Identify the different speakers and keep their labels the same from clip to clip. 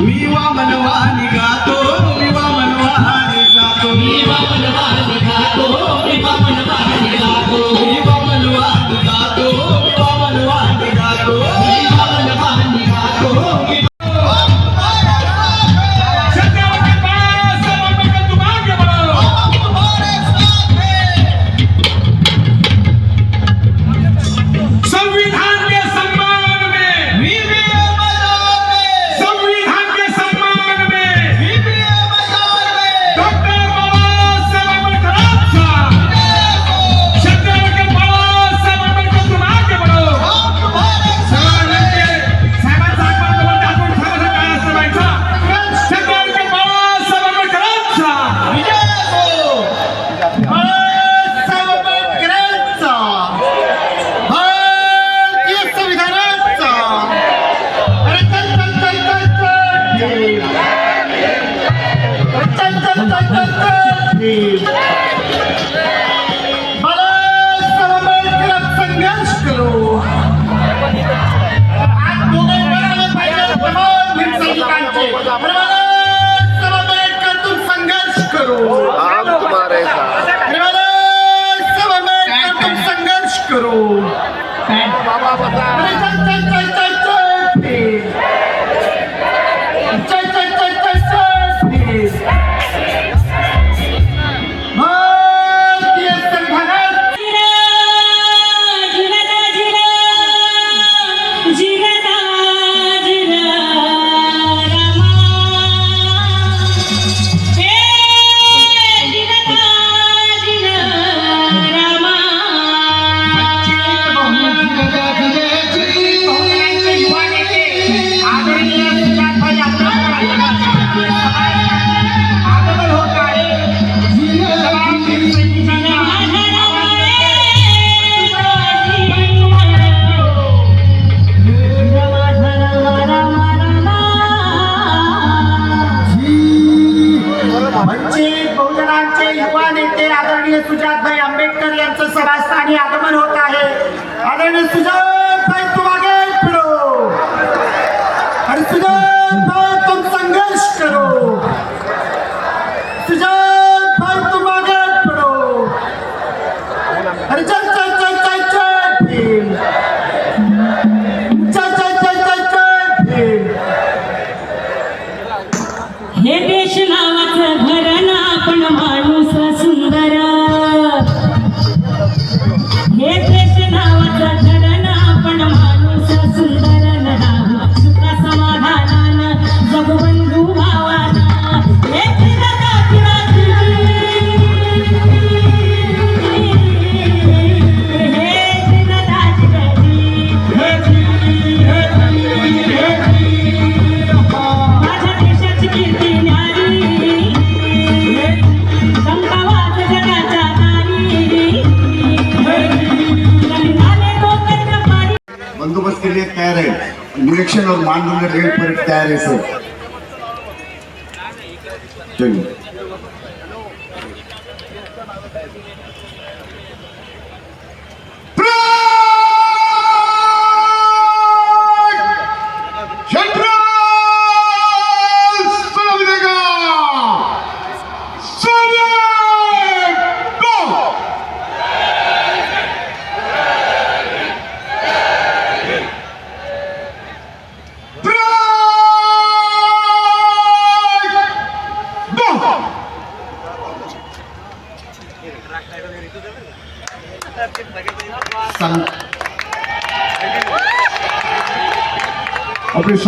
Speaker 1: मी वामनवानी
Speaker 2: election और मानदंड rate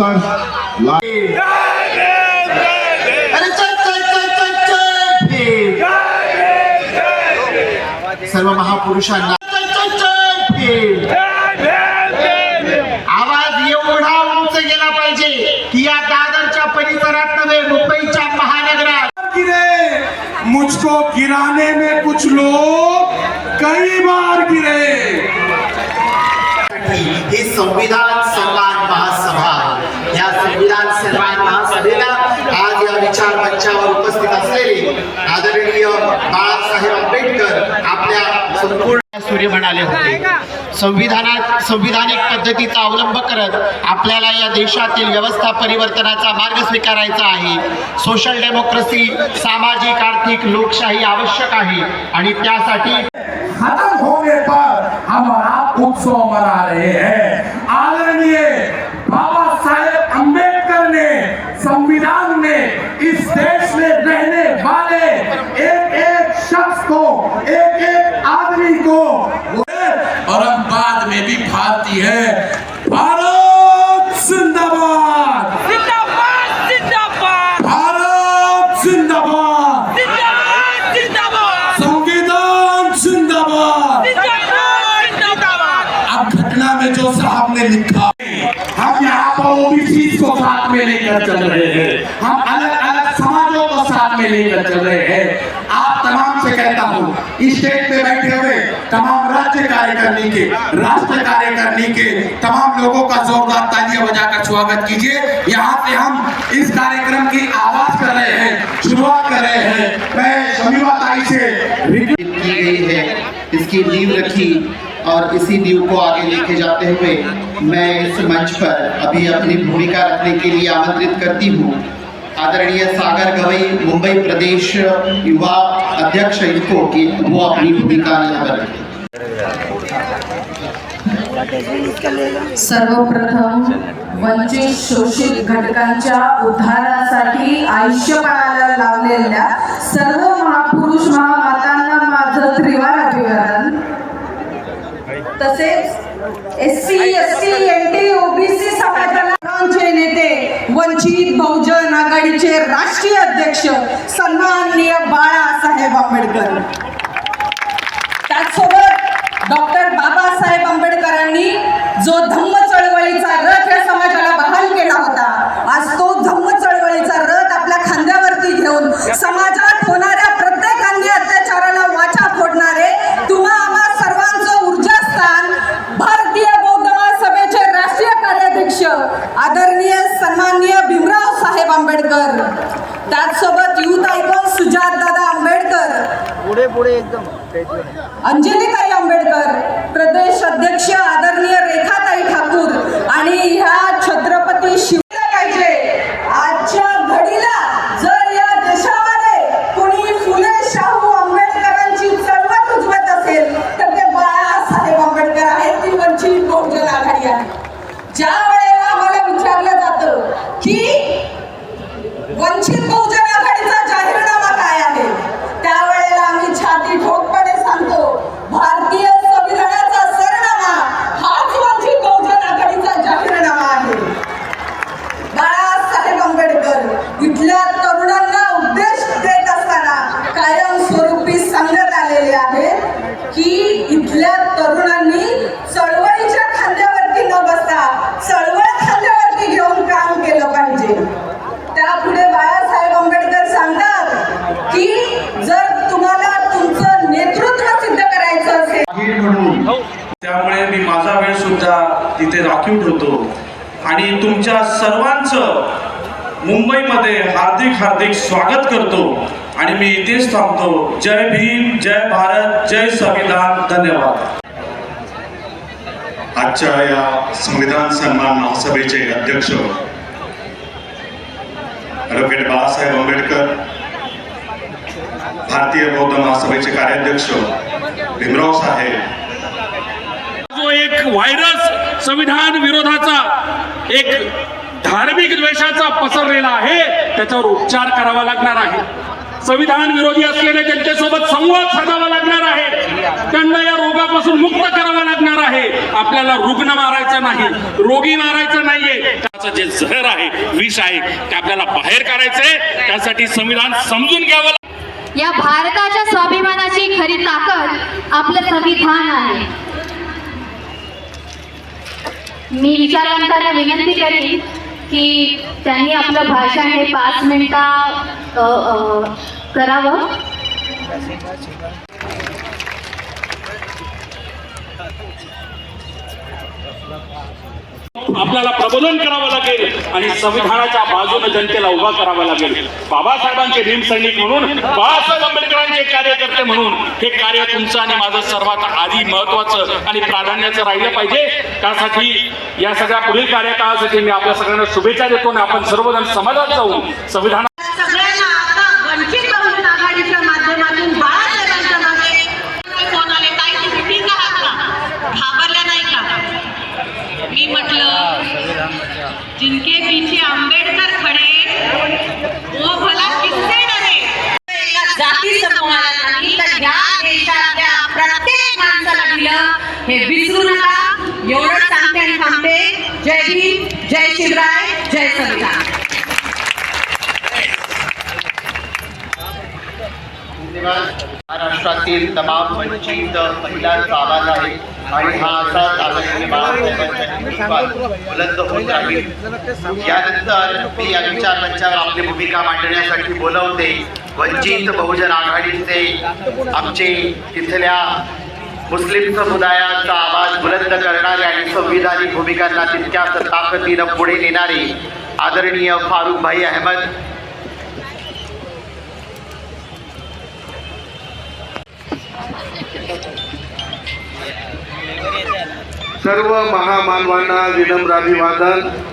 Speaker 3: Bhim सर्व महापुरुषांना आवाज एवढा उंच गेला पाहिजे की या दादरच्या परिसरात नव्हे मुंबईच्या महानगरात.
Speaker 4: गिरे मुझको गिराने में कुछ लोग कई बार गिरे।
Speaker 3: ही संविधान सन्मान महासभा या संविधान सन्मान महासभेला आज या विचार मंचावर उपस्थित असलेले आदरणीय बाळासाहेब आंबेडकर आपल्या सूर्य म्हणाले होते. संविधानात संविधानिक पद्धतीचा अवलंब करत आपल्याला या देशातील व्यवस्था परिवर्तनाचा मार्ग स्वीकारायचा आहे. सोशल डेमोक्रेसी सामाजिक आर्थिक लोकशाही आवश्यक आहे. आणि त्यासाठी
Speaker 4: खत्म होने पर हमारा उत्सव मना रहे हैं आदरणीय बाबा साहेब अम्बेडकर ने संविधान में इस देश में रहने वाले एक एक शख्स को को और हम बाद में भी भारतीय है। भारत जिंदाबाद।
Speaker 5: जिंदाबाद जिंदाबाद।
Speaker 4: भारत जिंदाबाद।
Speaker 5: जिंदाबाद जिंदाबाद।
Speaker 4: संविधान जिंदाबाद।
Speaker 5: जिंदाबाद जिंदाबाद।
Speaker 4: अब घटना में जो साहब ने लिखा हम यहाँ पर ओबीसी को साथ में लेकर चल रहे हैं। हम अलग अलग समाजों को साथ में लेकर चल रहे हैं। से कहता हूँ स्टेज पे बैठे हुए तमाम राज्य कार्य करने के, राष्ट्र कार्य करने के, तमाम लोगों का जोरदार तालियाँ बजाकर स्वागत कीजिए। यहाँ से हम इस कार्यक्रम की आवाज़ कर रहे हैं, शुरुआत कर रहे हैं। मैं शमीवा ताई से
Speaker 3: की गई है, इसकी नींव रखी और इसी नींव को आगे लेके जाते हुए मैं इस मंच पर अभी अपनी भूमिका रखने के लिए आमंत्रित करती हूँ। आदरणीय सागर गवई मुंबई प्रदेश युवा अध्यक्ष इनको की वो अपनी भूमिका यहाँ पर
Speaker 6: सर्वप्रथम वंचित शोषित घटकांच्या उद्धारासाठी आयुष्यकाळाला लावलेल्या सर्व महापुरुष महामातांना माझं त्रिवार अभिवादन. तसेच S C S C N T OBC समाजाचे नेते वंचित बहुजन आघाडीचे राष्ट्रीय अध्यक्ष सन्माननीय बाळासाहेब आंबेडकर. त्याचसोबत डॉक्टर बाबासाहेब आंबेडकरांनी जो धम्म चळवळीचा रथ सर्वांचं
Speaker 7: मुंबईमध्ये हार्दिक हार्दिक स्वागत करतो आणि मी इथेच थांबतो. जय भीम जय भारत जय संविधान. धन्यवाद.
Speaker 8: आजच्या या संविधान सन्मान महासभेचे अध्यक्ष ॲडव्होकेट बाळासाहेब आंबेडकर भारतीय बौद्ध महासभेचे कार्याध्यक्ष भीमराव साहेब.
Speaker 9: जो एक व्हायरस संविधान विरोधाचा एक धार्मिक द्वेषाचा पसरलेला आहे त्याच्यावर उपचार करावा लागणार आहे. संविधान विरोधी असलेल्या त्यांच्यासोबत संवाद साधावा लागणार आहे. त्यांना या रोगापासून मुक्त करावं लागणार आहे. आपल्याला रुग्ण मारायचं नाही रोगी मारायचं नाहीये. त्याचं जे जहर आहे विष आहे ते आपल्याला बाहेर करायचंय त्यासाठी संविधान समजून घ्यावं
Speaker 10: या भारताच्या स्वाभिमानाची खरी ताकद आपलं संविधान आहे. मी विचारवंतांना विनंती करीन की त्यांनी आपलं भाषण हे पाच मिनिटा करावं.
Speaker 9: आपल्याला प्रबोधन करावं लागेल आणि संविधानाच्या बाजूने जनतेला उभा करावा लागेल. बाबासाहेबांचे भीम सैनिक म्हणून बाळासाहेब आंबेडकरांचे कार्यकर्ते म्हणून हे कार्य तुमचं आणि माझं सर्वात आधी महत्वाचं आणि प्राधान्याचं राहिलं पाहिजे. त्यासाठी या सगळ्या पुढील कार्यकाळासाठी मी आपल्या सगळ्यांना शुभेच्छा देतो आणि आपण सर्वजण समाजात जाऊन संविधान
Speaker 6: हे विसरू नका एवढं सांगते आणि थांबते. जय भीम जय शिवराय जय संविधान
Speaker 3: महाराष्ट्रातील तमाम वंचित महिलांचा आवाज आहे. आणि हा असाच आदरणीय बाळासाहेबांच्या बुलंद होत राहील यानंतर मी या विचार मंचावर आपली भूमिका मांडण्यासाठी बोलवते. वंचित बहुजन आघाडीचे आमचे तिथल्या मुस्लिम समुदायाचा आवाज बुलंद करणारे आणि संविधानिक भूमिकांना तितक्याच ताकदीनं पुढे नेणारी आदरणीय फारुख भाई अहमद.
Speaker 2: सर्व महामानवांना विनम्र अभिवादन.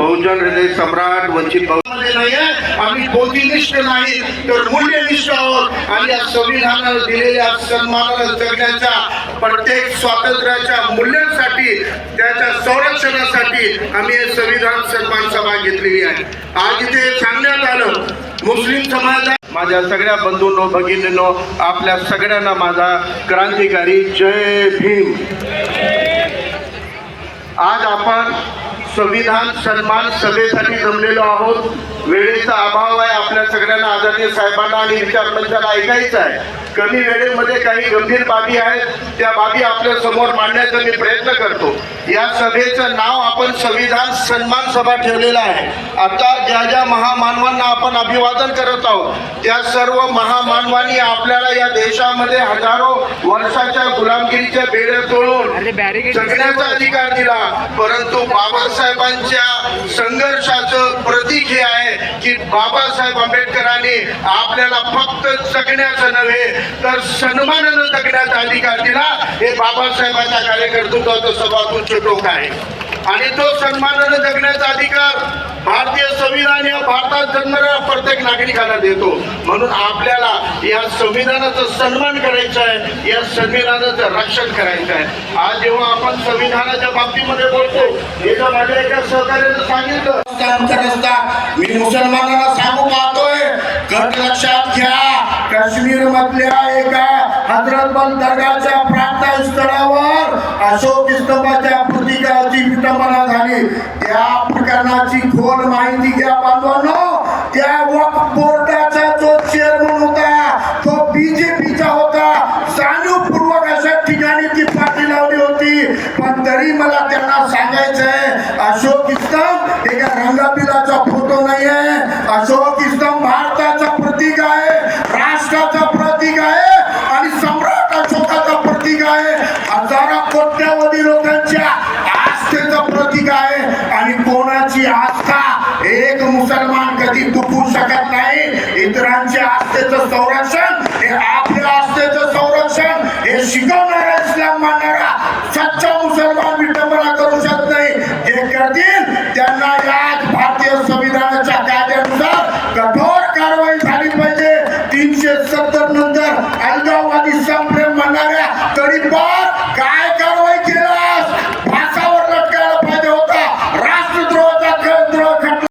Speaker 2: बहुजन हृदय सम्राट वंचित बहुजन आम्ही कोटीनिष्ठ नाही तर मूल्यनिष्ठ आहोत. आणि या संविधानानं दिलेल्या सन्मानाला जगण्याच्या प्रत्येक स्वातंत्र्याच्या मूल्यांसाठी त्याच्या संरक्षणासाठी आम्ही हे संविधान सन्मान सभा घेतलेली आहे. आज इथे सांगण्यात आलं मुस्लिम समाजा माझ्या सगळ्या बंधूंनो भगिनींनो आपल्या सगळ्यांना माझा क्रांतिकारी जय भीम. आज आपण संविधान सन्मान सभेसाठी जमलेलो आहोत. वेळेचा अभाव आहे. आपल्या सगळ्यांना आदरणीय साहेबांना आणि विचार मंचाला ऐकायचं आहे. कमी वेळेमध्ये काही गंभीर बाबी आहेत. त्या बाबी आपल्यासमोर मांडण्याचा मी प्रयत्न करतो. या सभेचं नाव आपण संविधान सन्मान सभा ठेवलेलं आहे. आता ज्या ज्या महामानवांना आपण अभिवादन करत आहोत त्या सर्व महामानवांनी आपल्याला या देशामध्ये हजारो वर्षाच्या गुलामगिरीच्या बेड्या तोडून जगण्याचा अधिकार दिला. परंतु बाबासाहेबांच्या संघर्षाचं प्रतीक हे आहे. की बाबासाहेब आंबेडकरांनी आपल्याला फक्त जगण्याचं नव्हे तर सन्मानानं जगण्याचा अधिकार दिला. हे बाबासाहेबांच्या कार्यकर्तृत्वाचं सर्वात टोक आहे. आणि तो सन्मानानं जगण्याचा अधिकार भारतीय या भारतात प्रत्येक नागरिकाला देतो. म्हणून आपल्याला या संविधानाचा सन्मान करायचा आहे या संविधानाचं रक्षण करायचं आहे. आज जेव्हा आपण संविधानाच्या बाबतीमध्ये बोलतो हे एका माझ्या एका सहकार्यानं सांगितलं. रस्ता मी मुसलमानांना सांगू पाहतोय. गट लक्षात घ्या काश्मीर मधल्या एका हजरतबल दर्गाच्या प्रार्थना स्थळावर अशोक स्तंभाच्या प्रतिकाराची विटंबना झाली. त्या प्रकरणाची खोल माहिती घ्या एक मुसलमान कधी दुखू शकत नाही इतरांच्या